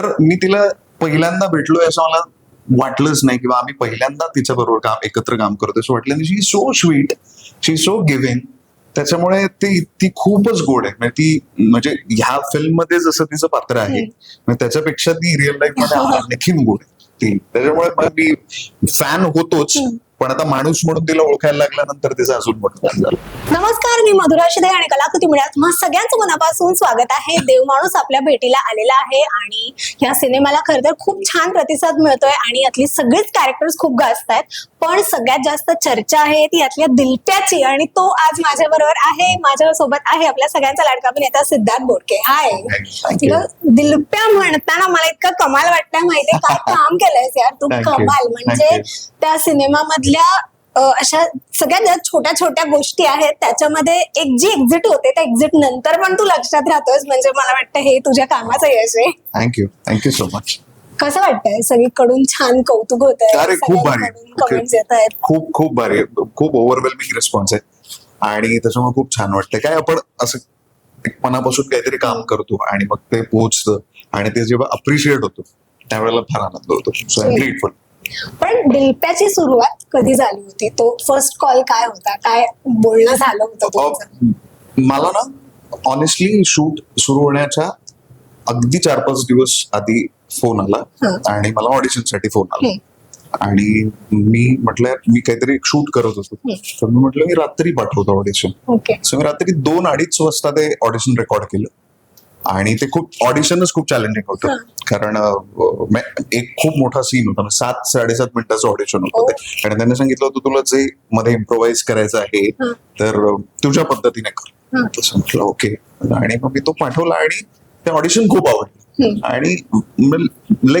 तर मी तिला पहिल्यांदा भेटलोय असं मला वाटलंच नाही किंवा आम्ही पहिल्यांदा तिच्या बरोबर काम एकत्र काम करतोय. असं वाटलं she so sweet she so giving त्याच्यामुळे ती ती खूपच गोड आहे. म्हणजे ती म्हणजे ह्या फिल्ममध्ये जसं तिचं पात्र आहे म्हणजे त्याच्यापेक्षा ती रिअल लाईफमध्ये आणखीन गोड आहे. ती. त्याच्यामुळे मी फॅन होतोच. पण आता माणूस म्हणून तिला ओळखायला लागल्यानंतर तिचा अजून मोठं झालं. नमस्कार मी मधुरा शिदे आणि कलाकृती मिळत मग सगळ्यांचं मनापासून स्वागत आहे. देव माणूस आपल्या भेटीला आलेला आहे आणि या सिनेमाला खरं तर खूप छान प्रतिसाद मिळतोय आणि यातली सगळीच कॅरेक्टर्स खूप गाजत आहेत. पण सगळ्यात जास्त चर्चा आहे ती यातल्या दिलप्याची आणि तो आज माझ्या बरोबर आहे. माझ्या सोबत आहे आपल्या सगळ्यांचा लाडका अभिनेता सिद्धार्थ बोडके. हाय. तुला दिलप्या म्हणताना मला इतकं कमाल वाटतंय माहितीये काय काम केलंयस यार तू. Thank you. कमाल. म्हणजे Thank. त्या सिनेमामधल्या अ, अशा सगळ्यात ज्या छोट्या छोट्या गोष्टी आहेत त्याच्यामध्ये एक जी एक्झिट होते त्या एक्झिट नंतर पण तू लक्षात राहतोस म्हणजे मला वाटतं हे तुझ्या कामाचं यश आहे. थँक्यू थँक्यू सो मच कसं वाटतंय? सगळीकडून छान कौतुक होत अरे खूप भारी. कमेंट्स येत आहेत. खूप खूप भारी. खूप ओव्हरवेल्मिंग रिस्पॉन्स आहे. आणि त्याच्यामुळे खूप छान वाटतं काय आपण असं एक मनापासून काहीतरी काम करतो आणि मग ते पोहोचतं आणि ते जेव्हा अप्रिशिएट होतो त्यावेळेला फार आनंद होतो. सो आय ग्रेटफुल पण दिलप्याची सुरुवात कधी झाली होती? तो फर्स्ट कॉल काय होता? काय बोलणं झालं होतं तुमचं? मला ना ऑनेस्टली शूट सुरू होण्याच्या अगदी चार पाच दिवस आधी फोन आला हं. आणि मला ऑडिशनसाठी फोन आला. हं. आणि मी म्हटलं मी काहीतरी शूट करत होतो. हं. तर मी म्हटलं मी रात्री पाठवतो ऑडिशन ओके सो मी रात्री दोन अडीच वाजता ते ऑडिशन रेकॉर्ड केलं. आणि ते खूप ऑडिशनच खूप चॅलेंजिंग होतं. हं. कारण एक खूप मोठा सीन होता. म्हणजे सात साडेसात मिनिटाचं ऑडिशन होतं ते. आणि त्यांनी सांगितलं होतं तुला जे मध्ये इम्प्रोव्हाइज करायचं आहे हं. तर तुझ्या पद्धतीने कर. हं. तसं म्हटलं ओके. आणि मग मी तो पाठवला आणि ते ऑडिशन खूप आवडलं. हं. आणि मला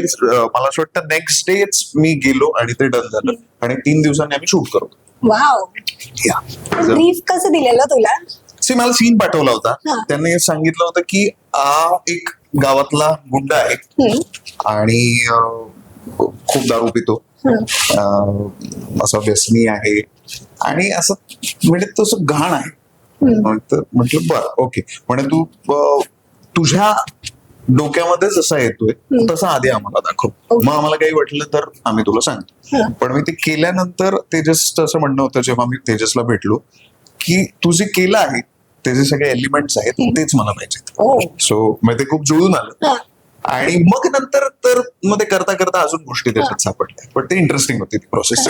असं वाटतं नेक्स्ट डेच मी गेलो आणि ते डन झालं. आणि तीन दिवसांनी आम्ही शूट करतो वाव या ब्रीफ कसं दिलेलं तुला? सी मला सीन पाठवला होता हा. त्यांनी सांगितलं होतं की आ एक गावातला गुंड आहे. आणि खूप दारू पितो असा व्यसनी आहे आणि असं म्हणजे तसं घाण आहे म्हटलं बरं ओके म्हणजे तू तुझ्या डोक्यामध्ये जसा येतोय. तसा आधी आम्हाला दाखव. मग आम्हाला काही वाटलं तर आम्ही तुला सांगतो. पण मी ते केल्यानंतर तेजसचं असं म्हणणं होतं जेव्हा मी तेजसला भेटलो की तू जे केलं आहे ते जे सगळे एलिमेंट्स आहेत तेच मला पाहिजेत. सो मग ते खूप जुळून आलं. हा. आणि मग नंतर तर मग ते करता करता अजून गोष्टी त्याच्यात सापडल्या पण ते इंटरेस्टिंग होती ती प्रोसेस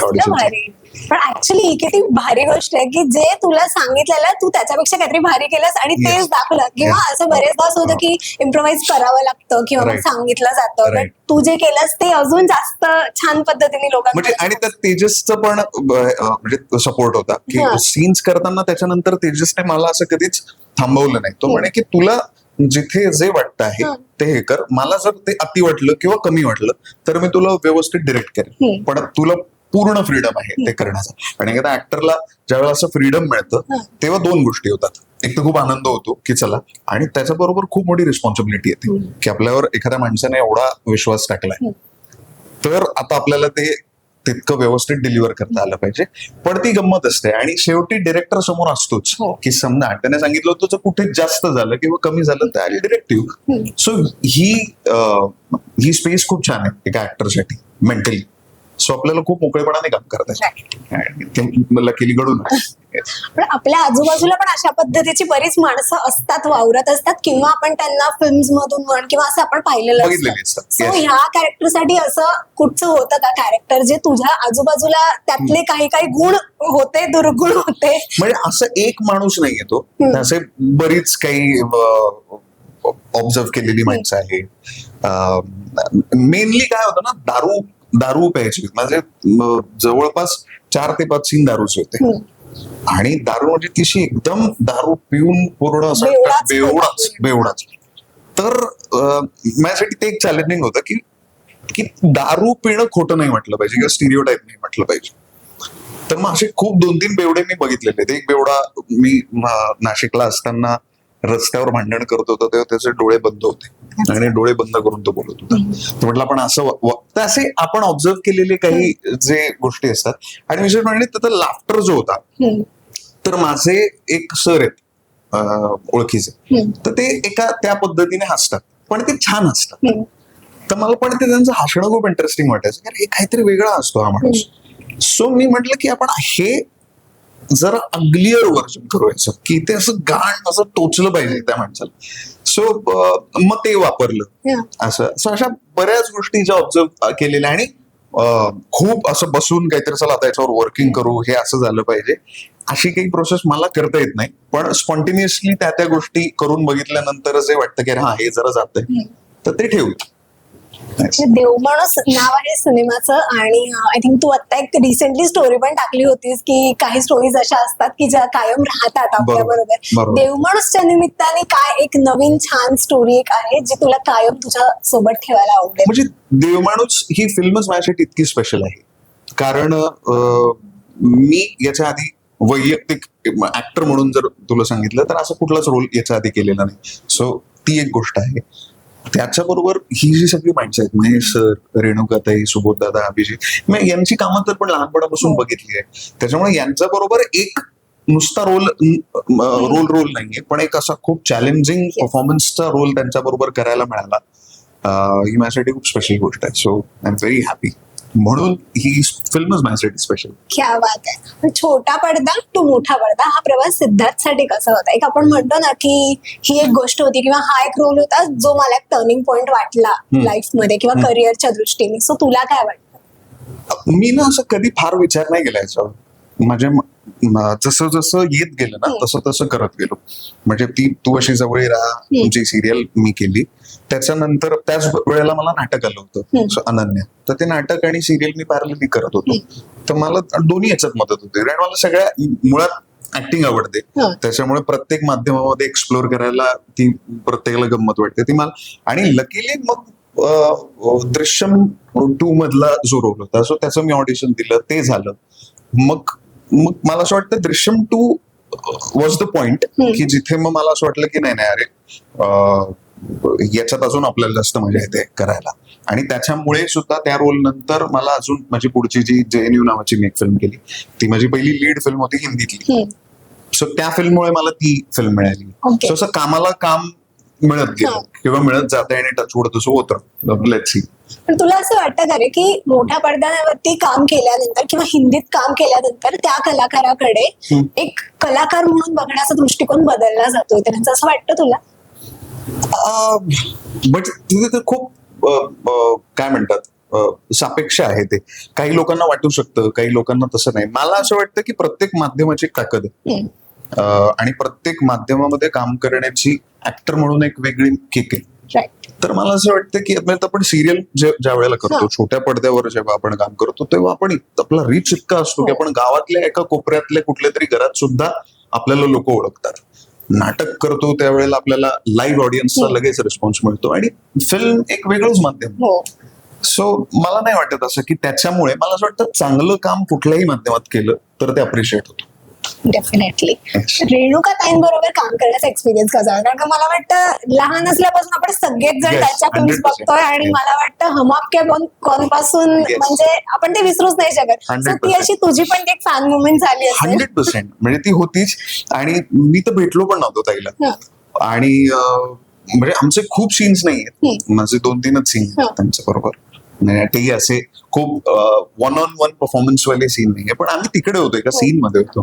पण ऍक्च्युली किती भारी गोष्ट आहे की जे तुला सांगितलेलं तू त्याच्यापेक्षा काहीतरी भारी केलंस आणि. तेच दाखवलं किंवा. असं बरेचदा असं होतं की इम्प्रोव्हाइज करावं लागतं किंवा मग. सांगितलं जातं. तू जे केलंस ते अजून जास्त छान पद्धतीने म्हणजे लोकांना आणि त्यात तेजसचं पण म्हणजे सपोर्ट होता की. सीन्स करताना त्याच्यानंतर तेजसने मला असं कधीच थांबवलं नाही तो. म्हणे की तुला जिथे जे वाटतं आहे. ते हे कर मला जर ते अति वाटलं किंवा कमी वाटलं तर मी तुला व्यवस्थित डिरेक्ट करेन. पण तुला पूर्ण फ्रीडम आहे ते करण्याचा आणि एखाद्या ऍक्टरला ज्यावेळेला असं फ्रीडम मिळतं. तेव्हा दोन गोष्टी होतात एक तर खूप आनंद होतो की चला आणि त्याच्याबरोबर खूप मोठी रिस्पॉन्सिबिलिटी येते. की आपल्यावर एखाद्या माणसाने एवढा विश्वास टाकलाय. तर आता आपल्याला ते तितकं व्यवस्थित डिलिव्हर करता आलं पाहिजे. पण ती गंमत असते. आणि शेवटी डिरेक्टर समोर असतोच. हो. की समजा त्याने सांगितलं होतं कुठे जास्त झालं किंवा कमी झालं तर आय डिरेक्टिव्ह. सो ही ही स्पेस खूप छान आहे एका ऍक्टरसाठी मेंटली सो आपल्याला खूप मोकळेपणाने काम करता लकीली घडून. पण आपल्या आजूबाजूला पण अशा पद्धतीची बरीच माणसं असतात वावरत असतात किंवा आपण त्यांना फिल्म्स मधून म्हण किंवा असं आपण पाहिलेलं Yes. ह्या कॅरेक्टरसाठी असं कुठचं होतं का कॅरेक्टर जे तुझ्या आजूबाजूला त्यातले काही काही गुण होते दुर्गुण होते? म्हणजे असं एक माणूस नाही येतो. असे बरीच काही ऑब्झर्व केलेली माणसं आहे मेनली काय होतं ना दारू दारू प्यायची. म्हणजे जवळपास चार ते पाच सीन दारूचे होते. आणि दारू म्हणजे तिशी एकदम दारू पिऊन पूर्ण असं बेवडाच बेवडाच तर माझ्यासाठी ते एक चॅलेंजिंग होतं की की दारू पिणं खोटं नाही म्हटलं पाहिजे किंवा स्टिरिओ टाईप नाही म्हटलं पाहिजे. तर मग असे खूप दोन तीन बेवडे मी बघितलेले आहेत. एक बेवडा मी म- नाशिकला असताना रस्त्यावर भांडण करत होतो तेव्हा त्याचे डोळे बंद होते. आणि डोळे बंद करून तो बोलत होता. तर म्हटलं आपण असं तर असे आपण ऑब्झर्व केलेले काही जे गोष्टी असतात आणि विशेष म्हणजे त्याचा लाफ्टर जो होता. तर माझे एक सर आहेत ओळखीचे. तर ते एका त्या पद्धतीने हसतात पण ते छान हसतात. तर मला पण ते त्यांचं हसणं खूप इंटरेस्टिंग वाटायचं कारण हे काहीतरी वेगळा असतो हा माणूस. सो मी म्हटलं की आपण हे जरा अग्लियर वर्जन करूयाचं की ते असं गाण असं टोचलं पाहिजे त्या माणसाला. सो मग ते वापरलं. असं. सो अशा बऱ्याच गोष्टी ज्या ऑब्झर्व केलेल्या आणि खूप असं बसून काहीतरी चला आता याच्यावर वर्किंग करू हे असं झालं पाहिजे. अशी काही प्रोसेस मला करता येत नाही. पण स्पॉन्टेनियसली त्या त्या गोष्टी करून बघितल्यानंतर जे वाटतं की हा हे जरा जातंय. तर ते ठेवू देव माणूस नाव आहे सिनेमाचं आणि आय थिंक तू आता एक रिसेंटली स्टोरी पण टाकली होतीस की काही स्टोरीज अशा असतात की ज्या कायम राहतात आपल्या बरोबर. देव माणूसच्या निमित्ताने काय एक नवीन छान स्टोरी एक आहे जी तुला कायम तुझ्या सोबत ठेवायला आवडेल? म्हणजे देवमाणूस ही फिल्मच माझ्यासाठी इतकी स्पेशल आहे. कारण मी याच्या आधी वैयक्तिक ऍक्टर म्हणून जर तुला सांगितलं तर असं कुठलाच रोल याच्या आधी केलेला नाही. सो ती एक गोष्ट आहे. त्याच्याबरोबर ही जी सगळी माणसं आहेत महेश सर रेणुकाताई सुबोधदादा अभिजित मी यांची कामं तर पण लहानपणापासून बघितली आहे त्याच्यामुळे यांच्या बरोबर एक नुसता रोल रोल रोल नाहीये पण एक असा खूप चॅलेंजिंग परफॉर्मन्सचा रोल त्यांच्या बरोबर करायला मिळाला. ही माझ्यासाठी खूप स्पेशल गोष्ट आहे. So I am very happy म्हणून ही फिल्मच माझ्यासाठी स्पेशल क्या बात आहे छोटा पडदा टू मोठा पडदा हा प्रवास सिद्धार्थसाठी कसा होता? एक आपण म्हणतो ना की ही एक गोष्ट होती किंवा हा एक रोल होता जो मला एक टर्निंग पॉइंट वाटला. लाईफमध्ये किंवा. करिअरच्या दृष्टीने. सो तुला काय वाटतं? मी ना असं कधी फार विचार नाही केला याच्यावर. म्हणजे जसं जसं येत गेलं ना हम्म. तसं तसं करत गेलो. म्हणजे ती तू अशी जवळ राहा. जी सिरियल मी केली. त्याच्यानंतर त्याच वेळेला मला नाटक आलं होतं अनन्या. तर ते नाटक आणि सिरियल मी पॅरलली करत होतो. तर मला दोन्ही याच्यात मदत होती. आणि मला सगळ्या मुळात ऍक्टिंग आवडते. हं. त्याच्यामुळे प्रत्येक माध्यमामध्ये एक्सप्लोर करायला ती प्रत्येकाला गंमत वाटते. ती मला आणि लकीली मग दृश्यम टू मधला जो रोल होता सो त्याचं मी ऑडिशन दिलं ते झालं. मग मग मला असं वाटतं Drishyam two was the point. की जिथे मग मला असं वाटलं की नाही नाही अरे याच्यात अजून आपल्याला जास्त मजा येते करायला आणि त्याच्यामुळे सुद्धा त्या रोल नंतर मला अजून माझी पुढची जी जे एन यू नावाची मी एक फिल्म केली ती माझी पहिली लीड फिल्म होती हिंदीतली. सो त्या फिल्ममुळे मला ती फिल्म मिळाली. सो असं कामाला काम मिळत गेलं. किंवा मिळत जाते आणि टचवड तसं होतं लेट्स सी पण तुला असं वाटतं का रे की मोठ्या पडद्यावरती काम केल्यानंतर किंवा हिंदीत काम केल्यानंतर त्या कलाकाराकडे. एक कलाकार म्हणून बघण्याचा दृष्टिकोन बदलला जातोय त्यांचं असं वाटतं तुला? बट तिथे तर खूप काय म्हणतात सापेक्ष आहे ते. काही लोकांना वाटू शकतं काही लोकांना तसं नाही. मला असं वाटतं की प्रत्येक माध्यमाची ताकद आणि प्रत्येक माध्यमामध्ये काम करण्याची ऍक्टर म्हणून एक वेगळी किक आहे. तर मला असं वाटतं की आपण सिरियल जे ज्या वेळेला करतो हा. छोट्या पडद्यावर जेव्हा आपण काम करतो तेव्हा आपण आपला रीच इतका असतो की हो. आपण गावातल्या एका कोपऱ्यातल्या कुठल्या तरी घरात सुद्धा आपल्याला लोक ओळखतात नाटक करतो त्यावेळेला आपल्याला लाईव्ह ऑडियन्सचा हम्म. लगेच रिस्पॉन्स मिळतो आणि फिल्म एक वेगळंच माध्यम हो सो मला नाही वाटत असं की त्याच्यामुळे मला असं वाटतं चांगलं काम कुठल्याही माध्यमात केलं तर ते अप्रिशिएट होतं डेफिनेटली रेणुका ताईंबरोबर काम करण्याचा एक्सपिरियन्स कसा? कारण का मला वाटतं लहान असल्यापासून आपण सगळेच जण त्याच्या फिल्म्स 100%. बघतोय आणि. मला वाटतं हम आपके कौन कौनपासून. म्हणजे आपण ते विसरूच नाही शकत सो 100%. ती अशी तुझी पण एक फॅन मुवमेंट झाली हंड्रेड पर्सेंट म्हणजे ती होतीच आणि मी तर भेटलो पण नव्हतो ताईला. आणि म्हणजे आमचे खूप सीन्स नाही आहेत. माझे दोन तीनच सीन. त्यांच्या बरोबर नाही तेही असे खूप वन ऑन वन परफॉर्मन्स वाले सीन नाहीये. पण आम्ही तिकडे होतो एका हो. सीन मध्ये होतो.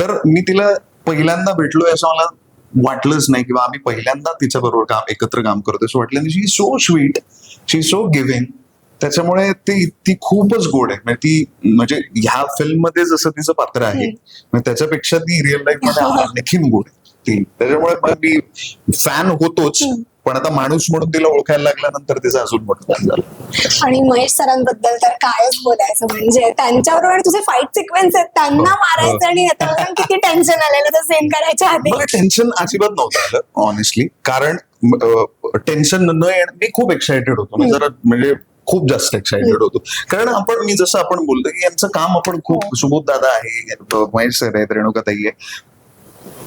तर मी तिला पहिल्यांदा भेटलोय असं मला वाटलंच नाही किंवा आम्ही पहिल्यांदा तिच्या बरोबर काम एकत्र काम करतोय असं वाटलं she so sweet she so giving. त्याच्यामुळे ती ती खूपच गोड आहे. म्हणजे ती म्हणजे ह्या फिल्ममध्ये जसं तिचं पात्र आहे त्याच्यापेक्षा ती रिअल लाईफमध्ये आणखीन गोड आहे. ती. त्याच्यामुळे मी फॅन होतोच. पण आता माणूस म्हणून तिला ओळखायला लागल्यानंतर तिचा अजून मोठं झालं. आणि महेश सरांबद्दल तर कायच बोलायचं म्हणजे त्यांच्याबरोबर तुझे फाईट सिक्वेन्स आहेत त्यांना हो, मारायचं आणि आता किती टेन्शन आलेलं तर सेम करायच्या आधी. मला टेन्शन अजिबात नव्हतं आलं ऑनेस्टली कारण टेन्शन न येणं मी खूप एक्सायटेड होतो. मी जरा म्हणजे खूप जास्त एक्सायटेड होतो. कारण आपण मी जसं आपण बोलतो की यांचं काम आपण खूप हो. सुबोध दादा आहे महेश सर आहेत रेणुकाताई आहे.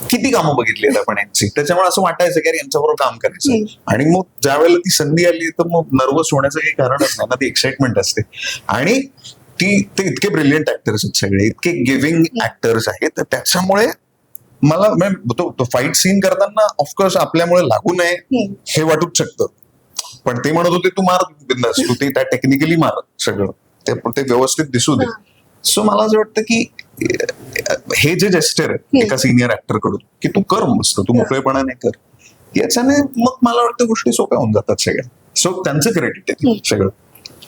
किती कामं बघितली आहेत आपण यांची? त्याच्यामुळे असं वाटायचं की यांच्याबरोबर काम करायचं. आणि मग ज्या वेळेला ती संधी आली तर मग नर्वस होण्याचं काही कारणच नाही ना ती एक्साइटमेंट असते. आणि ती ते इतके ब्रिलियंट ऍक्टर्स आहेत सगळे इतके गिव्हिंग ऍक्टर्स आहेत तर त्याच्यामुळे मला तो फाईट सीन करताना ऑफकोर्स आपल्यामुळे लागू नये. हे वाटूच शकतं. पण ते म्हणत होते तू मार बिंदास तू ते टेक्निकली मार सगळं. ते व्यवस्थित दिसू दे. सो मला असं वाटतं की हे जे जेस्टर आहे एका सिनियर ऍक्टरकडून की तू कर मस्त तू मोकळेपणाने कर याच्याने मग मला वाटतं गोष्टी सोप्या होऊन जातात सगळ्या. सो त्यांचं क्रेडिट आहे सगळं.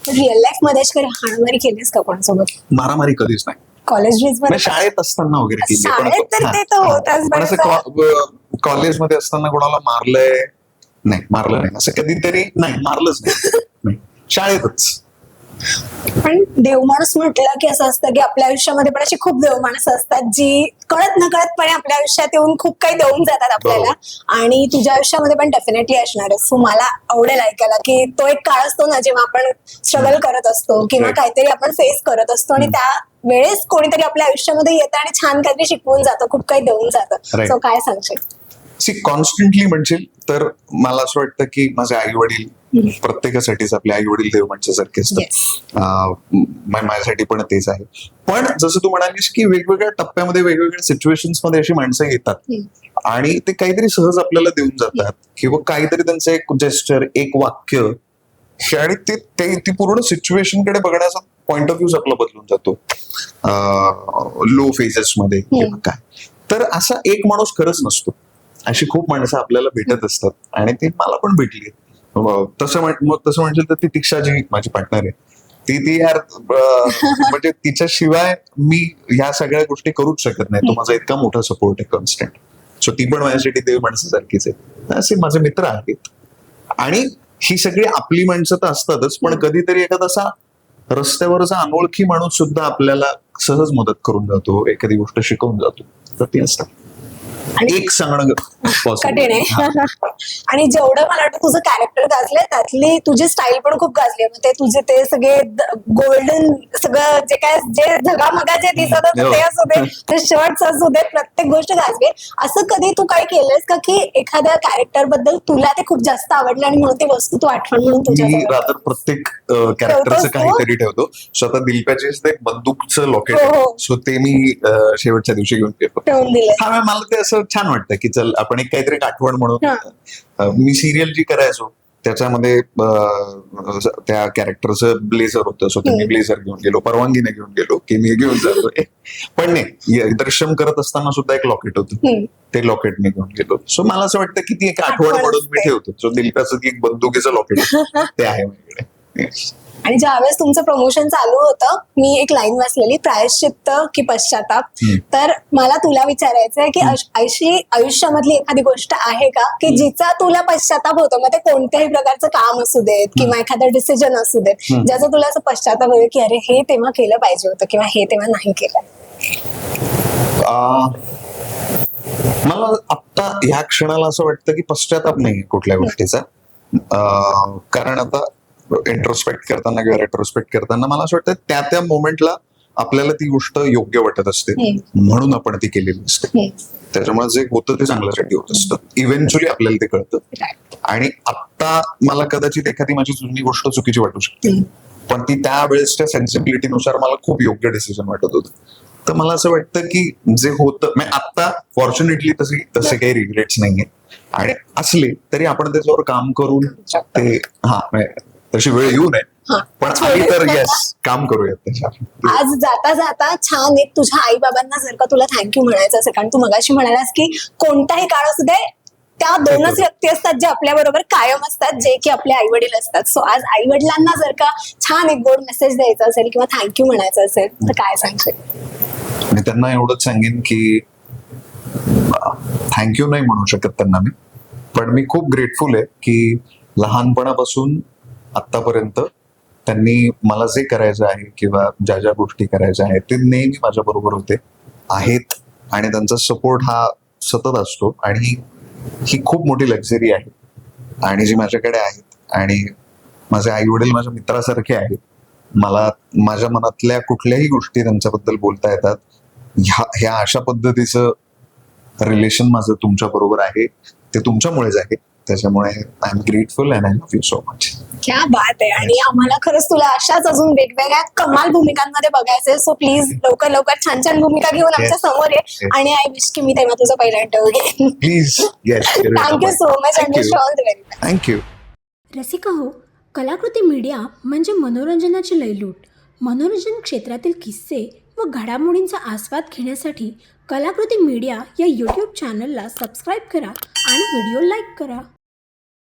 रिअल लाईफमध्ये हाणामारी केलीस का कोणासोबत? मारामारी कधीच नाही. कॉलेज शाळेत असताना वगैरे केली. पण कॉलेजमध्ये असताना कोणाला मारलंय? नाही मारलं नाही. असं कधीतरी नाही मारलंच. नाही. शाळेतच. पण देव माणूस म्हटलं की असं असतं की आपल्या आयुष्यामध्ये पण अशी खूप देव माणसं असतात जी कळत न कळतपणे आपल्या आयुष्यात येऊन खूप काही देऊन जातात आपल्याला. आणि तुझ्या आयुष्यामध्ये पण डेफिनेटली असणार आहे. सो मला आवडेल ऐकायला की तो एक काळ असतो ना जेव्हा आपण स्ट्रगल करत असतो किंवा. काहीतरी आपण फेस करत असतो आणि त्या वेळेस कोणीतरी आपल्या आयुष्यामध्ये येतं आणि छान काहीतरी शिकवून जातं खूप काही देऊन जातं. सो काय सांगशील? सी कॉन्स्टंटली म्हणशील तर मला असं वाटतं की माझे आई वडील प्रत्येकासाठीच आपले आई वडील देव म्हणच्यासारखे असतात. माझ्यासाठी पण तेच आहे. पण जसं तू म्हणालीस की वेगवेगळ्या टप्प्यामध्ये वेगवेगळ्या सिच्युएशन्समध्ये अशी माणसं येतात. आणि ते काहीतरी सहज आपल्याला देऊन जातात. किंवा काहीतरी त्यांचं एक जेस्टर एक वाक्य हे आणि ते ते- पूर्ण सिच्युएशनकडे बघण्याचा पॉइंट ऑफ व्ह्यूज आपला बदलून जातो. लो फेजेस मध्ये किंवा काय. तर असा एक माणूस खरंच नसतो. अशी खूप माणसं आपल्याला भेटत असतात. आणि ती मला पण भेटली. तसं मग तसं म्हणशील तर ती तिक्षा जी माझी पार्टनर आहे. ती ती यार म्हणजे तिच्याशिवाय मी ह्या सगळ्या गोष्टी करूच शकत नाही. तो माझा इतका मोठा सपोर्ट आहे कॉन्स्टंट सो ती पण माझ्यासाठी देव माणसासारखीच आहे. असे माझे मित्र आहेत. आणि ही सगळी आपली माणसं तर असतातच पण कधीतरी एखादा असा रस्त्यावरचा अनोळखी माणूस सुद्धा आपल्याला सहज मदत करून जातो. एखादी गोष्ट शिकवून जातो. तर ती असतात. आणि एक सांगणं possible कठीण. आहे आणि जेवढं मला वाटतं तुझं कॅरेक्टर गाजलंय त्यातली तुझी स्टाईल पण खूप गाजली आहे. ते तुझे ते सगळे गोल्डन सगळं जे काय जे झगामगा जे दिसत होतं. ते असू दे ते शर्ट्स असू दे प्रत्येक गोष्ट गाजली. असं कधी तू काय केलंस का की एखाद्या कॅरेक्टरबद्दल तुला ते खूप जास्त आवडलं आणि म्हणून ती वस्तू तू आठवण म्हणून तुझ्या प्रत्येक कॅरेक्टरचं? काहीतरी ठेवतो स्वतः दिलप्याचे ते बंदूकचं लॉकेट हो, हो. सो ते मी शेवटच्या दिवशी घेऊन हा मग मला ते असं छान वाटतं की चल आपण एक काहीतरी आठवण म्हणून मी सिरियल जी करायचो त्याच्यामध्ये त्या कॅरेक्टरचं ब्लेझर होतं. सो ते मी ब्लेझर घेऊन गेलो परवानगीने घेऊन गेलो की मी घेऊन जातोय पण नाही दर्शन करत असताना सुद्धा एक लॉकेट होतं. ते लॉकेट मी घेऊन गेलो. सो मला असं वाटतं की ती एक आठवण म्हणून मी. ठेवतो. सो दिलकाचं ती एक बंदुकीचं लॉकेट ते आहे माझ्याकडे. आणि ज्यावेळेस तुमचं प्रमोशन चालू होतं मी एक लाईन वाचलेली प्रायश्चित्त की पश्चाताप. तर मला तुला विचारायचं आहे की अश- आयुष्यामधली एखादी गोष्ट आहे का? की जिचा तुला पश्चाताप होतो मग ते कोणत्याही प्रकारचं काम असू देत किंवा एखादं डिसिजन असू देत. ज्याचा तुला असं पश्चाताप होईल की अरे हे तेव्हा केलं पाहिजे होतं किंवा हे तेव्हा नाही केलं. मला आत्ता ह्या क्षणाला असं वाटतं की पश्चाताप नाही कुठल्या गोष्टीचा. कारण आता इंट्रोस्पेक्ट करताना किंवा रेट्रोस्पेक्ट करताना मला असं वाटतं त्या त्या मोमेंटला आपल्याला ती गोष्ट योग्य वाटत असते. म्हणून आपण ती केलेली असते. त्याच्यामुळे जे होतं ते चांगल्यासाठी होत असतं. इव्हेंच्युअली आपल्याला ते कळतं. आणि आत्ता मला कदाचित एखादी माझी जुनी गोष्ट चुकीची वाटू शकते. पण ती त्यावेळेसच्या सेन्सिबिलिटीनुसार मला खूप योग्य डिसिजन वाटत होतं. तर मला असं वाटतं की जे होतं म्हणजे आत्ता फॉर्च्युनेटली तसे तसे काही रिग्रेट्स नाहीये. आणि असले तरी आपण त्याच्यावर काम करून ते हा म्हणजे तशी वेळ येऊ नये. पण आली तर येस काम करूयात आज जाता जाता छान एक तुझ्या आई बाबांना जर का तुला थँक्यू म्हणायचं असेल कारण तू मगाशी म्हणालास की कोणताही काळ असू दे त्या दोनच व्यक्ती असतात जे आपल्या बरोबर कायम असतात जे की आपले आई वडील असतात. सो आज आई वडिलांना जर का छान एक गोड मेसेज द्यायचा असेल किंवा थँक्यू म्हणायचं असेल तर काय सांगशील? मी त्यांना एवढंच सांगेन की थँक्यू नाही म्हणू शकत त्यांना मी. पण मी खूप ग्रेटफुल आहे की लहानपणापासून आतापर्यंत त्यांनी मला जे करायचं आहे किंवा ज्या ज्या गोष्टी करायच्या आहेत ते नेहमी माझ्या बरोबर होते आहेत आणि त्यांचा सपोर्ट हा सतत असतो आणि ही- खूप मोठी लक्झरी आहे. आणि जी माझ्याकडे आहेत आणि माझे आई वडील माझ्या मित्रासारखे आहेत मला माझ्या मनातल्या कुठल्याही गोष्टी त्यांच्याबद्दल बोलता येतात. ह्या ह्या अशा पद्धतीचं रिलेशन माझं तुमच्या बरोबर आहे ते तुमच्यामुळेच आहे. त्याच्यामुळे I am grateful and I love you so much क्या बात आहे. आणि आम्हाला खरंच तुला अशाच अजून वेगवेगळ्या कमाल भूमिकांमध्ये बघायचंय. सो प्लीज लवकर लवकर छान छान भूमिका घेऊन आमच्या. समोर ये. Yes. आणि आय विश की मी तेव्हा तुझा पहिला इंटरव्ह्यू घेईन. Please yes thank you so much and wish all the very thank you Rasika हो कलाकृती मीडिया म्हणजे मनोरंजनाची लयलूट. मनोरंजन क्षेत्रातील किस्से व घडामोडींचा आस्वाद घेण्यासाठी कलाकृती मीडिया या यूट्यूब चॅनलला सबस्क्राईब करा आणि व्हिडिओ लाईक करा.